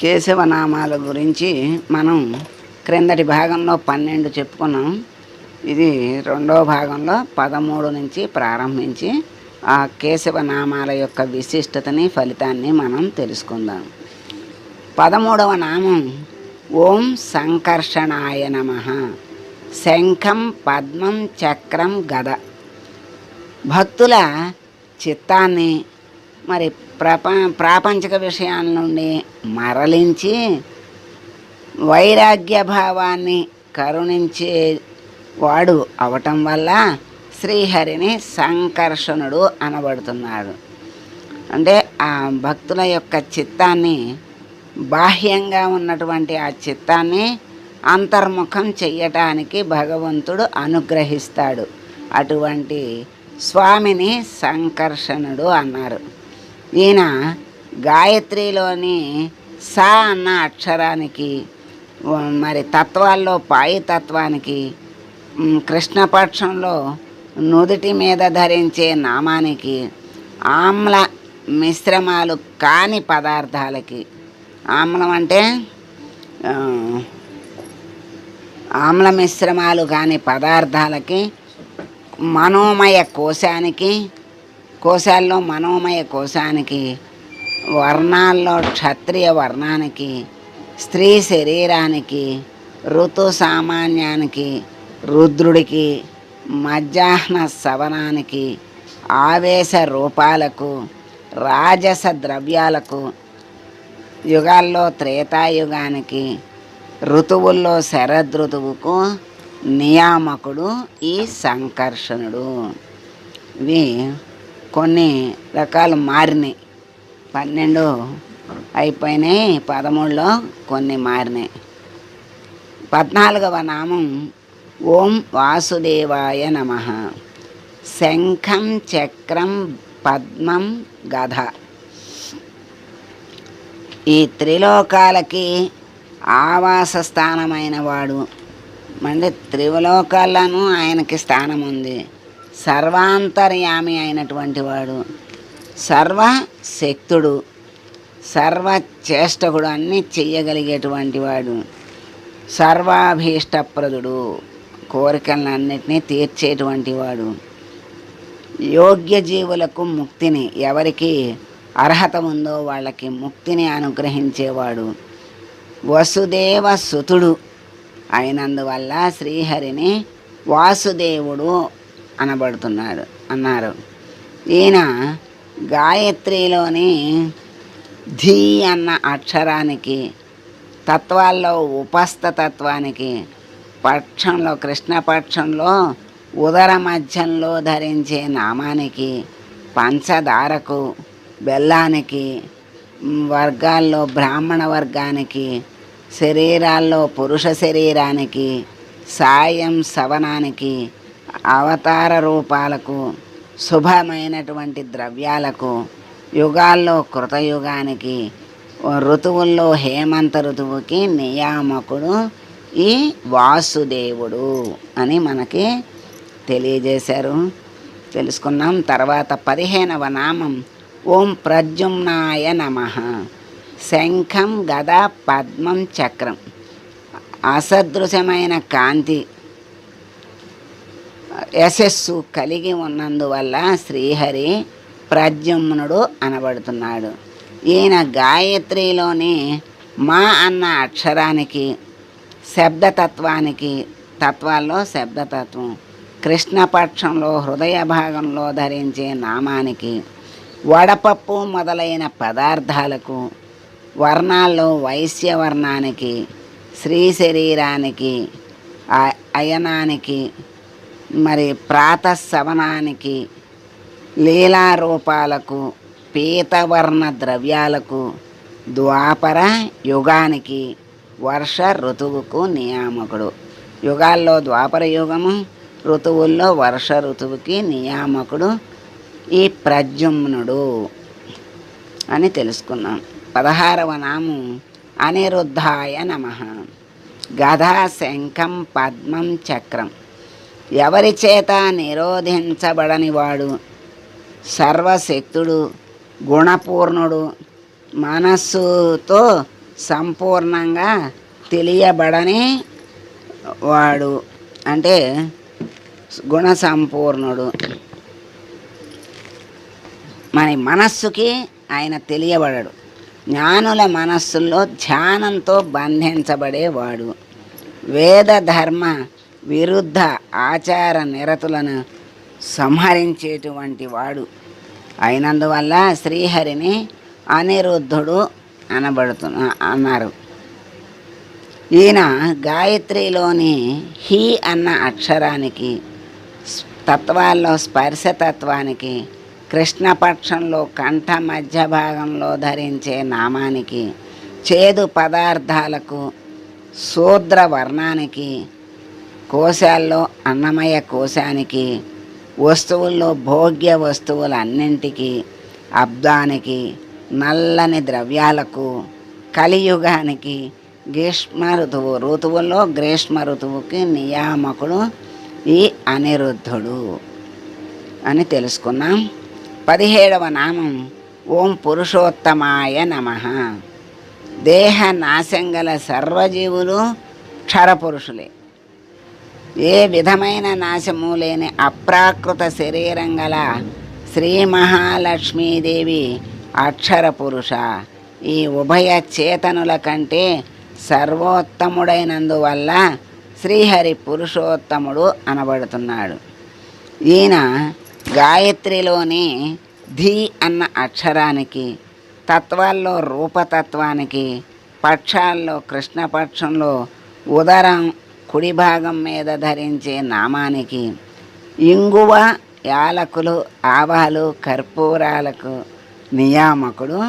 కేశవనామాల గురించి మనం క్రిందటి భాగంలో పన్నెండు చెప్పుకున్నాం. ఇది రెండో భాగంలో పదమూడు నుంచి ప్రారంభించి ఆ కేశవనామాల యొక్క విశిష్టతని ఫలితాన్ని మనం తెలుసుకుందాం. పదమూడవ నామం ఓం సంకర్షణాయ నమ. శంఖం పద్మం చక్రం గద. భక్తుల చిత్తాన్ని మరి ప్రప ప్రాపంచిక విషయాల నుండి మరలించి వైరాగ్య భావాన్ని కరుణించే వాడు అవటం వల్ల శ్రీహరిని సంకర్షణుడు అనబడుతున్నాడు. అంటే ఆ భక్తుల యొక్క చిత్తాన్ని బాహ్యంగా ఉన్నటువంటి ఆ చిత్తాన్ని అంతర్ముఖం చెయ్యటానికి భగవంతుడు అనుగ్రహిస్తాడు. అటువంటి స్వామిని సంకర్షణుడు అన్నారు. ఈయన గాయత్రిలోని సా అన్న అక్షరానికి మరి తత్వాల్లో పాయి తత్వానికి కృష్ణపక్షంలో నుదుటి మీద ధరించే నామానికి ఆమ్ల మిశ్రమాలు కాని పదార్థాలకి. ఆమ్లం అంటే ఆమ్ల మిశ్రమాలు కాని పదార్థాలకి మనోమయ కోశానికి కోశాల్లో మనోమయ కోశానికి వర్ణాల్లో క్షత్రియ వర్ణానికి స్త్రీ శరీరానికి ఋతు సామాన్యానికి రుద్రుడికి మధ్యాహ్న సవనానికి ఆవేశ రూపాలకు రాజస ద్రవ్యాలకు యుగాల్లో త్రేతాయుగానికి ఋతువుల్లో శరదృతువుకు నియామకుడు ఈ సంకర్షణుడు. ఇవి కొన్ని రకాలు మారినాయి. పన్నెండు అయిపోయినాయి పదమూడులో కొన్ని మారినాయి. పద్నాలుగవ నామం ఓం వాసుదేవాయ నమ. శంఖం చక్రం పద్మం గధ. ఈ త్రిలోకాలకి ఆవాస స్థానమైన వాడు. అంటే త్రిలోకాలను ఆయనకి స్థానం ఉంది సర్వాంతర్యామి అయినటువంటి వాడు. సర్వశక్తుడు సర్వచేష్టకుడు అన్నీ చెయ్యగలిగేటువంటి వాడు. సర్వాభీష్టప్రదుడు కోరికలన్నింటినీ తీర్చేటువంటి వాడు. యోగ్య జీవులకు ముక్తిని ఎవరికి అర్హత ఉందో వాళ్ళకి ముక్తిని అనుగ్రహించేవాడు. వసుదేవ సుతుడు అయినందువల్ల శ్రీహరిని వాసుదేవుడు అనబడుతున్నారు. అన్నారు. ఈయన గాయత్రిలోని ధీ అన్న అక్షరానికి తత్వాల్లో ఉపస్థ తత్వానికి పక్షంలో కృష్ణపక్షంలో ఉదర మధ్యంలో ధరించే నామానికి పంచదారకు బెల్లానికి వర్గాల్లో బ్రాహ్మణ వర్గానికి శరీరాల్లో పురుష శరీరానికి సాయం సవనానికి అవతార రూపాలకు శుభమైనటువంటి ద్రవ్యాలకు యుగాల్లో కృతయుగానికి ఋతువుల్లో హేమంత ఋతువుకి నియామకుడు ఈ వాసుదేవుడు అని మనకి తెలియజేశారు. తెలుసుకున్నాం. తర్వాత పదిహేనవ నామం ఓం ప్రద్యుమ్నాయ నమ. శంఖం గద పద్మం చక్రం. అసదృశమైన కాంతి యశస్సు కలిగి ఉన్నందువల్ల శ్రీహరి ప్రద్యుమ్నుడు అనబడుతున్నాడు. ఈయన గాయత్రిలోని మా అన్న అక్షరానికి శబ్దతత్వానికి తత్వాల్లో శబ్దతత్వం కృష్ణపక్షంలో హృదయ భాగంలో ధరించే నామానికి వడపప్పు మొదలైన పదార్థాలకు వర్ణాల్లో వైశ్య వర్ణానికి శరీరానికి అయనానికి మరి ప్రాతశవనానికి లీలారూపాలకు పీతవర్ణ ద్రవ్యాలకు ద్వాపర యుగానికి వర్ష ఋతువుకు నియామకుడు. యుగాల్లో ద్వాపర యుగము ఋతువుల్లో వర్ష ఋతువుకి నియామకుడు ఈ ప్రద్యుమ్నుడు అని తెలుసుకున్నాం. పదహారవ నామం అనిరుద్ధాయ నమ. గధ శంఖం పద్మం చక్రం. ఎవరి చేత నిరోధించబడనివాడు? సర్వశక్తుడు గుణపూర్ణుడు మనస్సుతో సంపూర్ణంగా తెలియబడని వాడు అంటే గుణ సంపూర్ణుడు మన మనస్సుకి ఆయన తెలియబడడు. జ్ఞానుల మనస్సుల్లో ధ్యానంతో బంధించబడేవాడు. వేద ధర్మ విరుద్ధ ఆచార నిరతులను సంహరించేటువంటి వాడు. అయినందువల్ల శ్రీహరిని అనిరుద్ధుడు అనబడుతున్న అన్నారు. ఈయన గాయత్రిలోని హి అన్న అక్షరానికి తత్వాల్లో స్పర్శతత్వానికి కృష్ణపక్షంలో కంఠ మధ్య భాగంలో ధరించే నామానికి చేదు పదార్థాలకు శూద్ర వర్ణానికి కోశాల్లో అన్నమయ కోశానికి వస్తువుల్లో భోగ్య వస్తువులన్నింటికి అబ్దానికి నల్లని ద్రవ్యాలకు కలియుగానికి గ్రీష్మ ఋతువు ఋతువుల్లో గ్రీష్మ ఋతువుకి నియామకుడు ఈ అనిరుద్ధుడు అని తెలుసుకున్నాం. పదిహేడవ నామం ఓం పురుషోత్తమాయ నమ. దేహ నాశంగల సర్వజీవులు క్షరపురుషులే. ఏ విధమైన నాశము లేని అప్రాకృత శరీరం గల శ్రీ మహాలక్ష్మీదేవి అక్షర పురుష. ఈ ఉభయ చేతనుల కంటే సర్వోత్తముడైనందువల్ల శ్రీహరి పురుషోత్తముడు అనబడుతున్నాడు. ఈయన గాయత్రిలోని ధీ అన్న అక్షరానికి తత్వాల్లో రూపతత్వానికి పక్షాల్లో కృష్ణపక్షంలో ఉదరం కుడి భాగం మీద ధరించే నామానికి ఇంగువ యాలకులు ఆవాలు కర్పూరాలకు నియామకుడు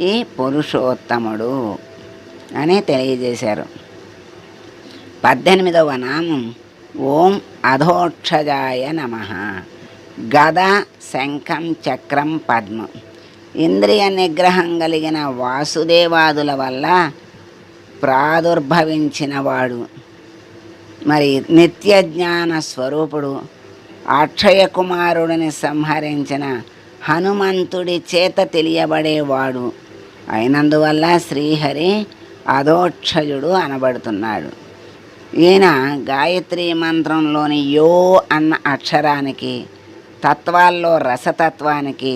ఈ పురుషోత్తముడు అని తెలియజేశారు. పద్దెనిమిదవ నామం ఓం అధోక్షజాయ నమ. గద శంఖం చక్రం పద్మం. ఇంద్రియ నిగ్రహం కలిగిన వాసుదేవాదుల వల్ల ప్రాదుర్భవించినవాడు. మరి నిత్య జ్ఞాన స్వరూపుడు అక్షయ కుమారుడిని సంహరించిన హనుమంతుడి చేత తెలియబడేవాడు. అయినందువల్ల శ్రీహరి అధోక్షయుడు అనబడుతున్నాడు. ఈయన గాయత్రి మంత్రంలోని యో అన్న అక్షరానికి తత్వాల్లో రసతత్వానికి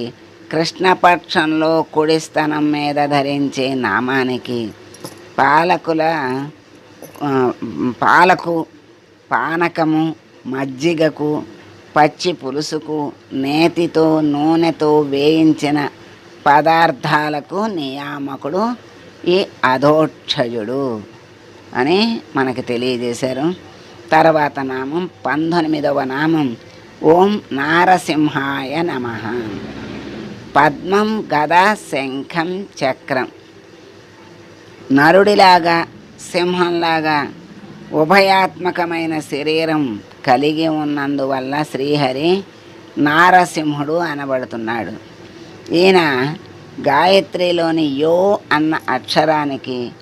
కృష్ణపక్షంలో కుడి స్థనం మీద ధరించే నామానికి పాలకుల పాలకు పానకము మజ్జిగకు పచ్చి పులుసుకు నేతితో నూనెతో వేయించిన పదార్థాలకు నియామకుడు ఈ అధోక్షయుడు అని మనకు తెలియజేశారు. తర్వాత నామం పంతొమ్మిదవ నామం ఓం నారసింహాయ నమ. పద్మం గద శంఖం చక్రం. నరుడిలాగా సింహంలాగా ఉభయాత్మకమైన శరీరం కలిగి ఉన్నందువల్ల శ్రీహరి నారసింహుడు అనబడుతున్నాడు. ఈయన గాయత్రిలోని యో అన్న అక్షరానికి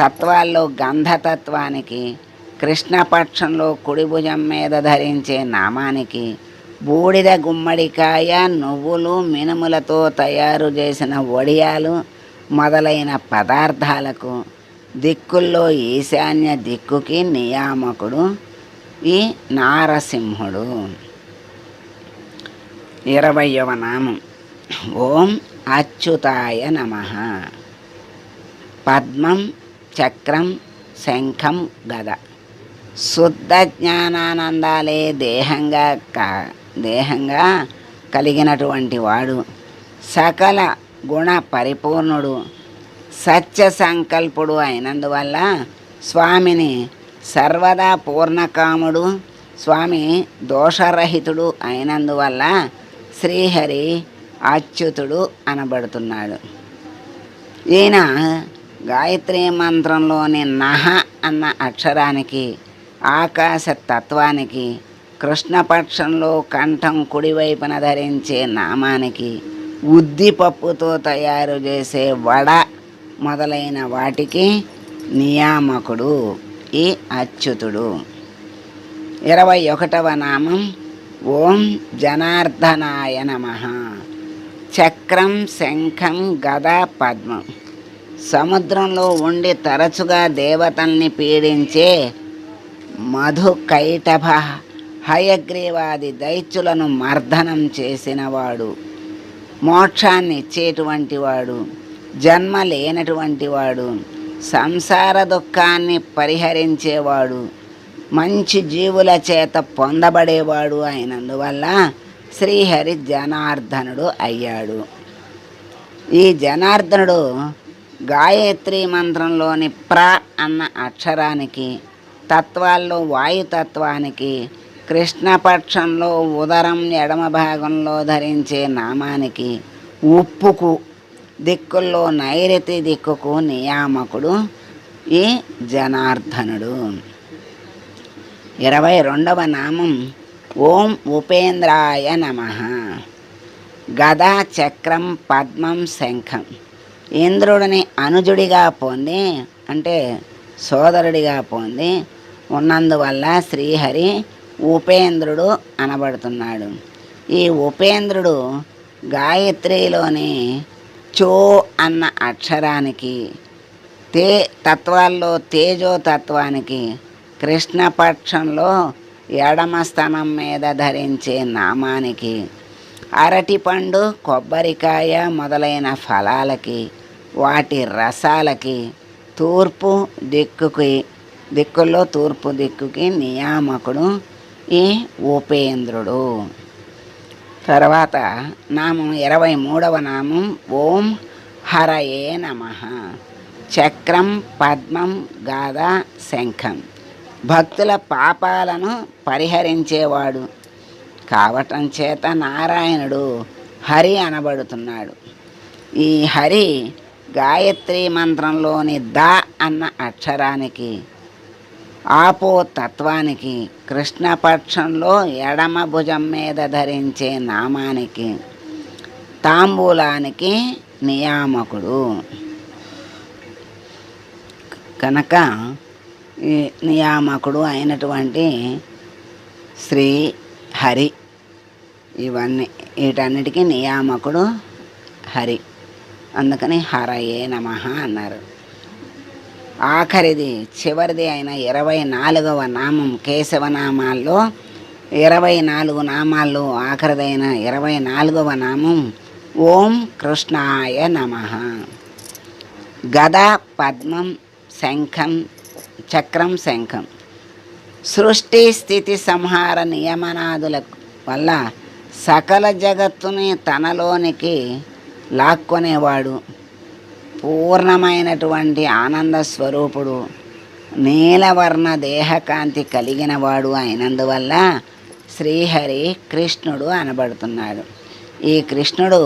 తత్వాల్లో గంధతత్వానికి కృష్ణపక్షంలో కుడిభుజం మీద ధరించే నామానికి బూడిద గుమ్మడికాయ నువ్వులు మినుములతో తయారు చేసిన వడియాలు మొదలైన పదార్థాలకు దిక్కుల్లో ఈశాన్య దిక్కుకి నియామకుడు ఈ నారసింహుడు. ఇరవయవ నామం. ఓం అచ్యుతాయ నమ. పద్మం చక్రం శంఖం గద. శుద్ధ జ్ఞానానందాలే దేహంగా కా దేహంగా కలిగినటువంటి వాడు. సకల గుణ పరిపూర్ణుడు. సత్య సంకల్పుడు అయినందువల్ల స్వామిని సర్వదా పూర్ణకాముడు స్వామి దోషరహితుడు అయినందువల్ల శ్రీహరి అచ్యుతుడు అనబడుతున్నాడు. ఈయన గాయత్రీ మంత్రంలోని నహ అన్న అక్షరానికి ఆకాశ తత్వానికి కృష్ణపక్షంలో కంఠం కుడివైపున ధరించే నామానికి ఉద్దిపప్పుతో తయారు చేసే వడ మొదలైన వాటికి నియామకుడు ఈ అచ్యుతుడు. ఇరవై ఒకటవ నామం ఓం జనార్దనాయ నమ. చక్రం శంఖం గద పద్మం. సముద్రంలో ఉండి తరచుగా దేవతల్ని పీడించే మధు కైటభ హయగ్రీవాది దైత్యులను మర్దనం చేసినవాడు మోక్షాన్ని ఇచ్చేటువంటి వాడు. జన్మ లేనటువంటి వాడు సంసార దుఃఖాన్ని పరిహరించేవాడు మంచి జీవుల చేత పొందబడేవాడు అయినందువల్ల శ్రీహరి జనార్దనుడు అయ్యాడు. ఈ జనార్దనుడు గాయత్రి మంత్రంలోని ప్ర అన్న అక్షరానికి తత్వాల్లో వాయుతత్వానికి కృష్ణపక్షంలో ఉదరం ఎడమ భాగంలో ధరించే నామానికి ఉప్పుకు దిక్కుల్లో నైరుతి దిక్కుకు నియామకుడు ఈ జనార్దనుడు. ఇరవై రెండవ నామం ఓం ఉపేంద్రాయ నమ. గదా చక్రం పద్మం శంఖం. ఇంద్రుడిని అనుజుడిగా పొంది అంటే సోదరుడిగా పొంది ఉన్నందువల్ల శ్రీహరి ఉపేంద్రుడు అనబడుతున్నాడు. ఈ ఉపేంద్రుడు గాయత్రిలోని చో అన్న అక్షరానికి తే తత్వాల్లో తేజో తత్వానికి కృష్ణపక్షంలో ఎడమ స్థానం మీద ధరించే నామానికి అరటిపండు కొబ్బరికాయ మొదలైన ఫలాలకి వాటి రసాలకి తూర్పు దిక్కుకి దిక్కుల్లో తూర్పు దిక్కుకి నియామకుడు ఈ ఉపేంద్రుడు. తర్వాత నామం ఇరవై మూడవ నామం ఓం హరయే నమ. చక్రం పద్మం గాథ శంఖం. భక్తుల పాపాలను పరిహరించేవాడు. కావటం చేత నారాయణుడు హరి అనబడుతున్నాడు. ఈ హరి గాయత్రి మంత్రంలోని ద అన్న అక్షరానికి ఆపో తత్వానికి కృష్ణపక్షంలో ఎడమ భుజం మీద ధరించే నామానికి తాంబూలానికి నియామకుడు. కనుక ఈ నియామకుడు అయినటువంటి శ్రీ హరి ఇవన్నీ వీటన్నిటికీ నియామకుడు హరి. అందుకని హరయే నమ అన్నారు. ఆఖరిది చివరిది అయిన ఇరవై నాలుగవ నామం కేశవనామాల్లో ఇరవై నాలుగు నామాల్లో ఆఖరిదైన ఇరవై నాలుగవ నామం ఓం కృష్ణాయ నమ. గద పద్మం శంఖం చక్రం శంఖం. సృష్టి స్థితి సంహార నియమనాదుల వల్ల సకల జగత్తుని తనలోనికి లాక్కొనేవాడు పూర్ణమైనటువంటి ఆనంద స్వరూపుడు. నీలవర్ణ దేహకాంతి కలిగినవాడు అయినందువల్ల శ్రీహరి కృష్ణుడు అనబడుతున్నాడు. ఈ కృష్ణుడు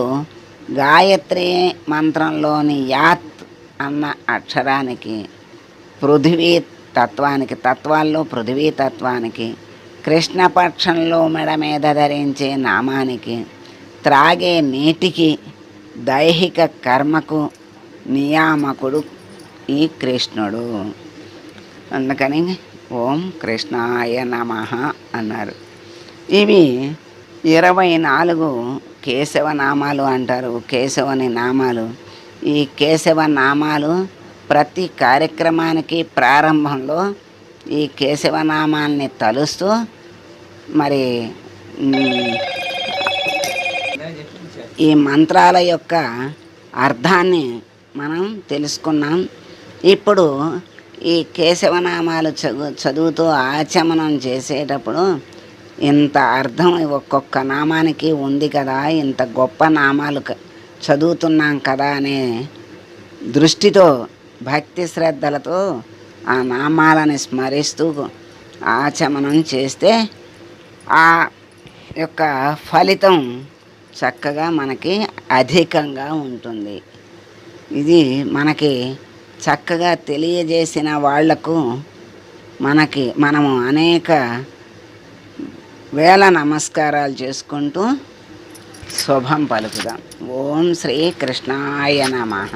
గాయత్రి మంత్రంలోని యాత్ అన్న అక్షరానికి పృథివీ తత్వానికి తత్వాల్లో పృథివీ తత్వానికి కృష్ణపక్షంలో మెడ మీద ధరించే నామానికి త్రాగే నీటికి దైహిక కర్మకు నియామకుడు ఈ కృష్ణుడు. అందుకని ఓం కృష్ణాయ నమ అన్నారు. ఇవి ఇరవై నాలుగు కేశవ నామాలు అంటారు. కేశవుని నామాలు. ఈ కేశవ నామాలు ప్రతి కార్యక్రమానికి ప్రారంభంలో ఈ కేశవనామాల్ని తలుస్తూ మరి ఈ మంత్రాల యొక్క అర్థాన్ని మనం తెలుసుకున్నాం. ఇప్పుడు ఈ కేశవనామాలు చదువు చదువుతూ ఆచమనం చేసేటప్పుడు ఇంత అర్థం ఒక్కొక్క నామానికి ఉంది కదా ఇంత గొప్ప నామాలు చదువుతున్నాం కదా అనే దృష్టితో భక్తి శ్రద్ధలతో ఆ నామాలని స్మరిస్తూ ఆచమనం చేస్తే ఆ యొక్క ఫలితం చక్కగా మనకి అధికంగా ఉంటుంది. ఇది మనకి చక్కగా తెలియజేసిన వాళ్ళకు మనకి మనము అనేక వేల నమస్కారాలు చేసుకుంటూ శుభం పలుకుదాం. ఓం శ్రీ కృష్ణాయ నమః.